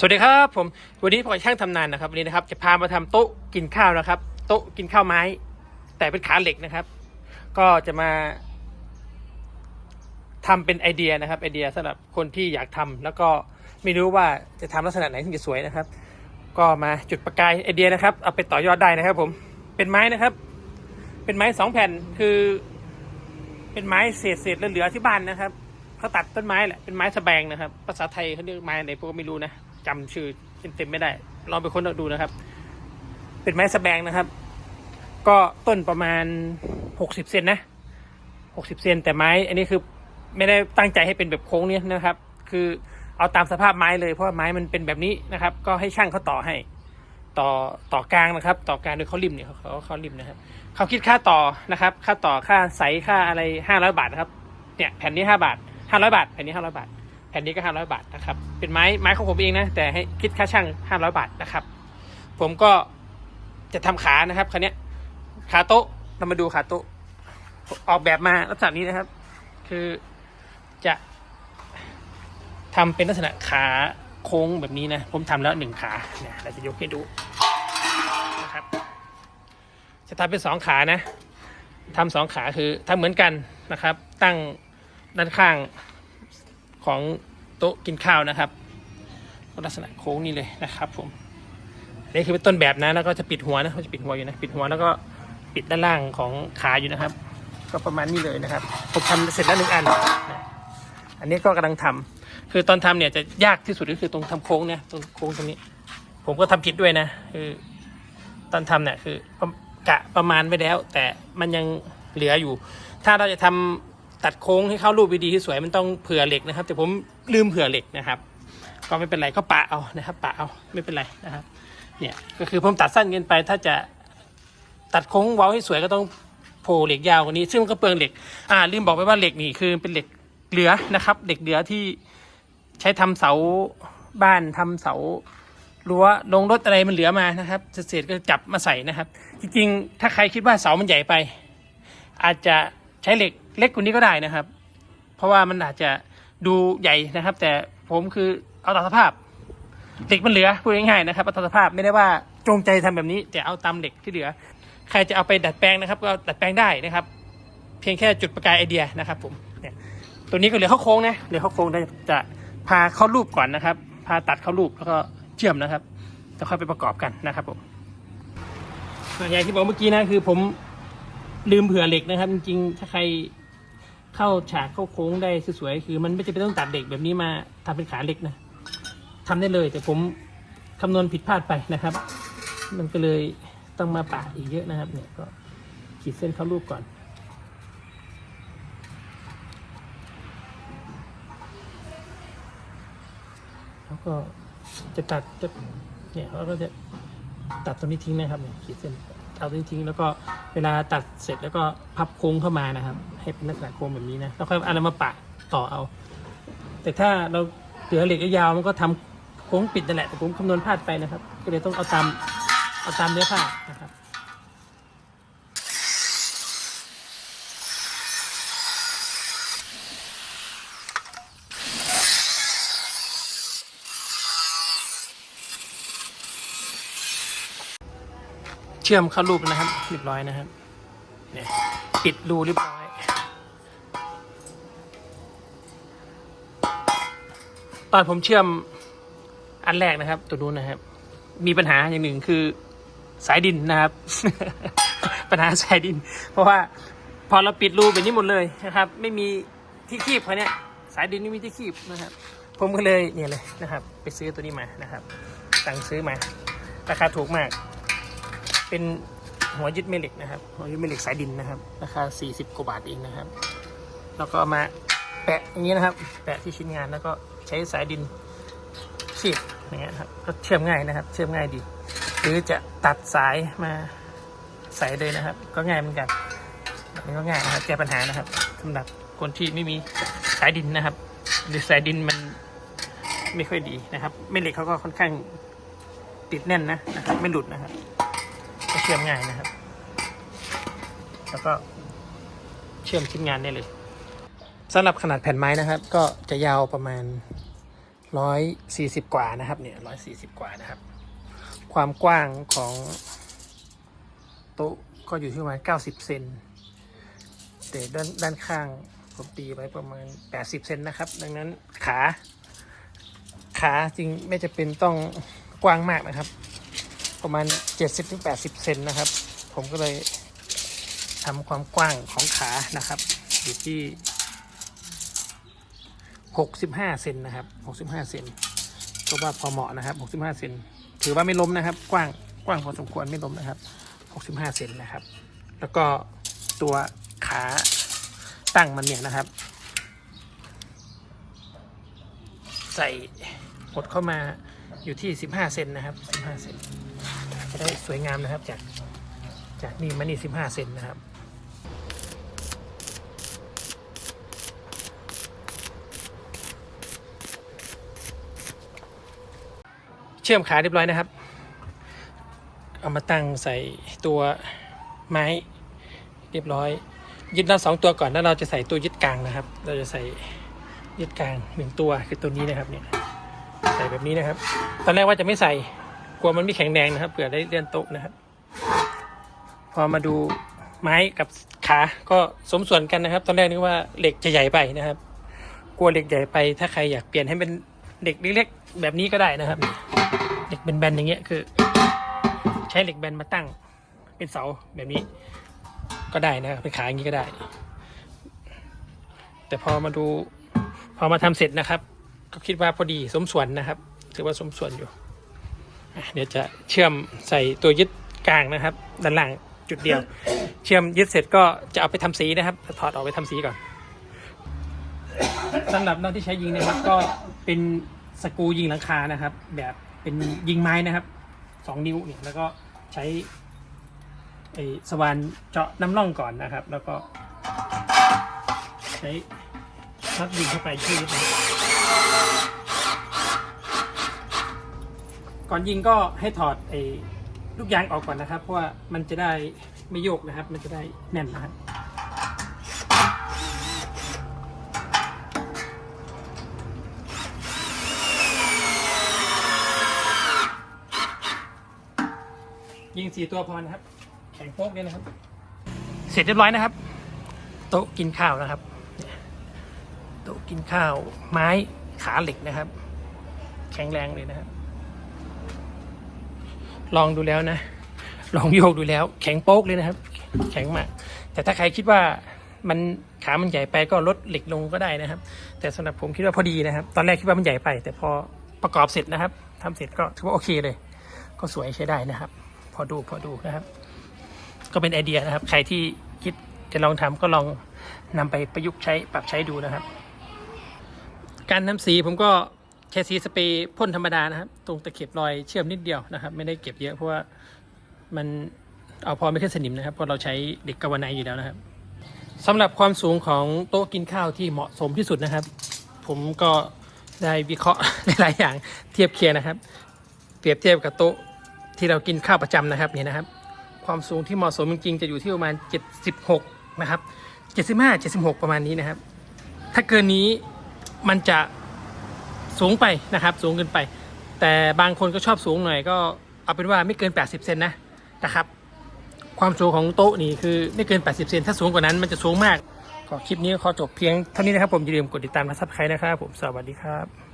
สวัสดีครับผมวันนี้ผมกับช่างทำนานนะครับวันนี้นะครับจะพามาทำโต๊ะกินข้าวนะครับ โต๊ะกินข้าวไม้ แต่เป็นขาเหล็กนะครับ ก็จะมาทำเป็นไอเดียนะครับ ไอเดียสำหรับคนที่อยากทำแล้วก็ไม่รู้ว่าจะทำลักษณะไหนถึงจะสวยนะครับ ก็มาจุดประกายไอเดียนะครับ เอาไปต่อยอดได้นะครับ ผมเป็นไม้นะครับ เป็นไม้สองแผ่นคือ เป็นไม้เศษเศษเหลือๆที่บ้านนะครับเขาตัดต้นไม้แหละเป็นไม้สแบงนะครับ ภาษาไทยเขาเรียกไม้อะไรพวกไม่รู้นะ จำชื่อเต็มๆไม่ได้ลองไปค้นดูนะครับ เป็นไม้สแบงนะครับ ก็ต้นประมาณหกสิบเซนนะหกสิบเซนแต่ไม้อันนี้คือไม่ได้ตั้งใจให้เป็นแบบโค้งเนี้นะครับ คือเอาตามสภาพไม้เลยเพราะว่าไม้มันเป็นแบบนี้นะครับ ก็ให้ช่างเขาต่อให้ ต่อต่อกลางนะครับ ต่อกลางโดยเขาริมเนี่ยเขาเขาเขาริมนะครับเขาคิดค่าต่อนะครับ ค่าต่อค่าใสค่าอะไรห้าร้อยบาทนะครับเนี่ยแผ่นนี้ห้าบาทห้าร้อยบาทแผ่นนี้ห้าร้อยบาท แผ่นนี้ก็ห้าร้อยบาทนะครับ เป็นไม้ไม้ของผมเองนะ แต่ให้คิดค่าช่างห้าร้อยบาทนะครับ ผมก็จะทำขานะครับคันนี้ขาโต๊ะเรามาดูขาโต๊ะออกแบบมาลักษณะนี้นะครับ คือจะทำเป็นลักษณะขาโค้งแบบนี้นะ ผมทำแล้วหนึ่งขาเนี่ยเราจะยกให้ดูนะครับ จะทำเป็นสองขานะทำสองขาคือทำเหมือนกันนะครับ ตั้งด้านข้าง ของโต๊ะกินข้าวนะครับลักษณะโค้งนี่เลยนะครับผมอันนี่คือเป็นต้นแบบนะแล้วก็จะปิดหัวนะเขาจะปิดหัวอยู่นะปิดหัวแล้วก็ปิดด้านล่างของขาอยู่นะครับ ก็ประมาณนี้เลยนะครับผมทำเสร็จแล้วหนึ่งอัน อันนี้ก็กำลังทำคือตอนทำเนี่ยจะยากที่สุดก็คือตรงทำโค้งเนี่ยตรงโค้งตรงนี้ ผมก็ทำผิดด้วยนะคือตอนทำเนี่ยคือกะประมาณไปแล้ว แต่มันยังเหลืออยู่ ถ้าเราจะทำ ตัดโค้งให้เข้ารูปดีที่สวยมันต้องเผื่อเหล็กนะครับ แต่ผมลืมเผื่อเหล็กนะครับ ก็ไม่เป็นไรก็ปะเอานะครับ ปะเอาไม่เป็นไรนะครับ เนี่ยก็คือผมตัดสั้นเกินไป ถ้าจะตัดโค้งเว้าให้สวยก็ต้องโผล่เหล็กยาวกว่านี้ ซึ่งมันก็เปลืองเหล็ก อ่าลืมบอกไปว่าเหล็กนี่คือเป็นเหล็กเหลือนะครับเหล็กเหลือที่ใช้ทำเสาบ้านทำเสารั้วลงรถอะไรมันเหลือมานะครับเศษก็จับมาใส่นะครับ จริงๆ ถ้าใครคิดว่าเสามันใหญ่ไป อาจจะ ใช้เหล็กเล็กกว่านี้ก็ได้นะครับ เพราะว่ามันอาจจะดูใหญ่นะครับ แต่ผมคือเอาตามสภาพเหล็กมันเหลือพูดง่ายๆนะครับเอาตามสภาพไม่ได้ว่าจงใจทำแบบนี้แต่เอาตามเหล็กที่เหลือ ใครจะเอาไปดัดแปลงนะครับ ก็ดัดแปลงได้นะครับ เพียงแค่จุดประกายไอเดียนะครับ ผมเนี่ยตัวนี้ก็เหลือข้าโค้งนะเหลือข้าโค้งได้จะพาเข้ารูปก่อนนะครับ พาตัดเข้ารูปแล้วก็เชื่อมนะครับจะค่อยไปประกอบกันนะครับผมอย่างที่บอกเมื่อกี้นะคือผม ลืมเผื่อเหล็กนะครับ จริงๆ ถ้าใครเข้าฉากเข้าโค้งได้สวยๆคือ มันไม่จำเป็นต้องตัดเหล็กแบบนี้มาทำเป็นขาเหล็กนะทำได้เลย แต่ผมคำนวณผิดพลาดไปนะครับ มันก็เลยต้องมาปะอีกเยอะนะครับ เนี่ยก็ขีดเส้นเข้ารูปก่อนแล้วก็จะตัดจะเนี่ยเราก็จะตัดตรงนี้ทิ้งนะครับเนี่ยขีดเส้นเอาตรงนี้ทิ้งแล้วก็ เวลาตัดเสร็จแล้วก็พับโค้งเข้ามานะครับ ให้เป็นลักษณะโค้งแบบนี้นะแล้วค่อยเอาอะไรมาปะต่อเอา แต่ถ้าเราเหลือเหล็กยาวมันก็ทำโค้งปิดนั่นแหละแต่ผมคำนวณพลาดไปนะครับ ก็เลยต้องเอาตามเอาตามเนื้อผ้านะครับ ชื่อมเข้ารูปนะครับเรียบร้อยนะครับเนี่ยปิดรูเรียบร้อย ตอนผมเชื่อมอันแรกนะครับ ตัวนู้นนะครับ มีปัญหาอย่างหนึ่งคือสายดินนะครับ ปัญหาสายดิน เพราะว่าพอเราปิดรูแบบนี้หมดเลยนะครับ ไม่มีที่คีบเขาเนี่ยสายดินไม่มีที่คีบนะครับ ผมก็เลยเนี่ยเลยนะครับ ไปซื้อตัวนี้มานะครับ สั่งซื้อมาราคาถูกมาก เป็นหัวยึดแม่เหล็กนะครับ หัวยึดแม่เหล็กสายดินนะครับ ราคา 40 กว่าบาทเองนะครับ แล้วก็มาแปะอย่างนี้นะครับ แปะที่ชิ้นงานแล้วก็ใช้สายดินเสียบอย่างเงี้ยครับก็เชื่อมง่ายนะครับ เชื่อมง่ายดี หรือจะตัดสายมาใส่เลยนะครับ ก็ง่ายเหมือนกันอันนี้ก็ง่ายนะครับแก้ปัญหานะครับสำหรับคนที่ไม่มีสายดินนะครับ หรือสายดินมันไม่ค่อยดีนะครับแม่เหล็กเขาก็ค่อนข้างติดแน่นนะนะครับไม่หลุดนะครับ ชื่อมง่ายนะครับ แล้วก็เชื่อมชิ้นงานได้เลยสำหรับขนาดแผ่นไม้นะครับ ก็จะยาวประมาณร้อยสี่สิบกว่านะครับเนี่ยร้อยสี่สิบกว่านะครับ ความกว้างของโต๊ะก็อยู่ที่ประมาณเก้าสิบเซนแต่ด้านด้านข้างผมตีไว้ประมาณแปดสิบเซนนะครับ ดังนั้นขา ขาจริงไม่จะเป็นต้องกว้างมากนะครับ ประมาณเจ็ดสิบถึงแปดสิบเซนนะครับ ผมก็เลยทำความกว้างของขานะครับ อยู่ที่ 65 เซนนะครับ 65 เซนก็ว่าพอเหมาะนะครับ 65 เซนถือว่าไม่ล้มนะครับ กว้างกว้างพอสมควรไม่ล้มนะครับ 65 เซนนะครับ แล้วก็ตัวขาตั้งมันเนี่ยนะครับ ใส่หดเข้ามาอยู่ที่ 15 เซนนะครับ 15 เซน ได้สวยงามนะครับ จากจากนี่มานี่15เซนนะครับเชื่อมขาเรียบร้อยนะครับ เอามาตั้งใส่ตัวไม้เรียบร้อย ยึดน็อตสองตัวก่อนแล้วเราจะใส่ตัวยึดกลางนะครับ เราจะใส่ยึดกลางหนึ่งตัวคือตัวนี้นะครับเนี่ยใส่แบบนี้นะครับ ตอนแรกว่าจะไม่ใส่ กลัวมันไม่แข็งแรงนะครับเผื่อได้เลื่อนโต๊ะนะครับ พอมาดูไม้กับขาก็สมส่วนกันนะครับ ตอนแรกนึกว่าเหล็กจะใหญ่ไปนะครับ กลัวเหล็กใหญ่ไป ถ้าใครอยากเปลี่ยนให้เป็นเหล็กเล็กๆแบบนี้ก็ได้นะครับเหล็กแบนๆอย่างเงี้ยคือ ใช้เหล็กแบนมาตั้ง เป็นเสาแบบนี้ก็ได้นะครับเป็นขาอย่างนี้ก็ได้ แต่พอมาดูพอมาทำเสร็จนะครับ ก็คิดว่าพอดีสมส่วนนะครับ ถือว่าสมส่วนอยู่ เดี๋ยวจะเชื่อมใส่ตัวยึดกลางนะครับ ด้านล่างจุดเดียว เชื่อมยึดเสร็จก็จะเอาไปทำสีนะครับ ถอดออกไปทำสีก่อนสำหรับน็อตที่ใช้ยิงนะครับ ก็เป็นสกูยิงหลังคานะครับ แบบเป็นยิงไม้นะครับสองนิ้วเนี่ยแล้วก็ใช้ไอ้สว่านเจาะน้ำร่องก่อนนะครับ แล้วก็ ใช้น็อตยิงเข้าไปที่ยึดนะ ก่อนยิงก็ให้ถอดไอ้ลูกยางออกก่อนนะครับ เพราะว่ามันจะได้ไม่โยกนะครับ มันจะได้แน่นนะครับยิงสี่ตัวพอนะครับ แข็งโป๊กเลยนะครับ เสร็จเรียบร้อยนะครับ โต๊ะกินข้าวนะครับ โต๊ะกินข้าวไม้ขาเหล็กนะครับ แข็งแรงเลยนะครับ ลองดูแล้วนะ ลองโยกดูแล้ว แข็งโป๊กเลยนะครับ แข็งมาก แต่ถ้าใครคิดว่ามันขามันใหญ่ไปก็ลดเหล็กลงก็ได้นะครับ แต่สำหรับผมคิดว่าพอดีนะครับ ตอนแรกคิดว่ามันใหญ่ไป แต่พอประกอบเสร็จนะครับทำเสร็จก็ถือว่าโอเคเลย ก็สวยใช้ได้นะครับ พอดูพอดูนะครับ ก็เป็นไอเดียนะครับ ใครที่คิดจะลองทำก็ลองนำไปประยุกต์ใช้ปรับใช้ดูนะครับ การทำสีผมก็ แค่สีสเปรย์พ่นธรรมดานะครับ ตรงตะเข็บรอยเชื่อมนิดเดียวนะครับ ไม่ได้เก็บเยอะเพราะว่ามันเอาพอไม่ขึ้นสนิมนะครับเพราะเราใช้เหล็กกาวาไนท์อยู่แล้วนะครับสำหรับความสูงของโต๊ะกินข้าวที่เหมาะสมที่สุดนะครับ ผมก็ได้วิเคราะห์หลายอย่างเทียบเคียงนะครับ เปรียบเทียบกับโต๊ะที่เรากินข้าวประจำนะครับนี่นะครับ ความสูงที่เหมาะสมจริงๆจะอยู่ที่ประมาณ 76 นะครับ 75 76 ประมาณนี้นะครับ ถ้าเกินนี้มันจะ สูงไปนะครับ สูงเกินไป แต่บางคนก็ชอบสูงหน่อยก็เอาเป็นว่าไม่เกิน 80 เซนนะนะครับ ความสูงของโต๊ะนี่คือไม่เกิน 80 เซนถ้าสูงกว่านั้นมันจะสูงมากก็คลิปนี้ขอจบเพียงเท่านี้นะครับผมอย่าลืมกดติดตามและซับสไครต์นะครับผมสวัสดีครับ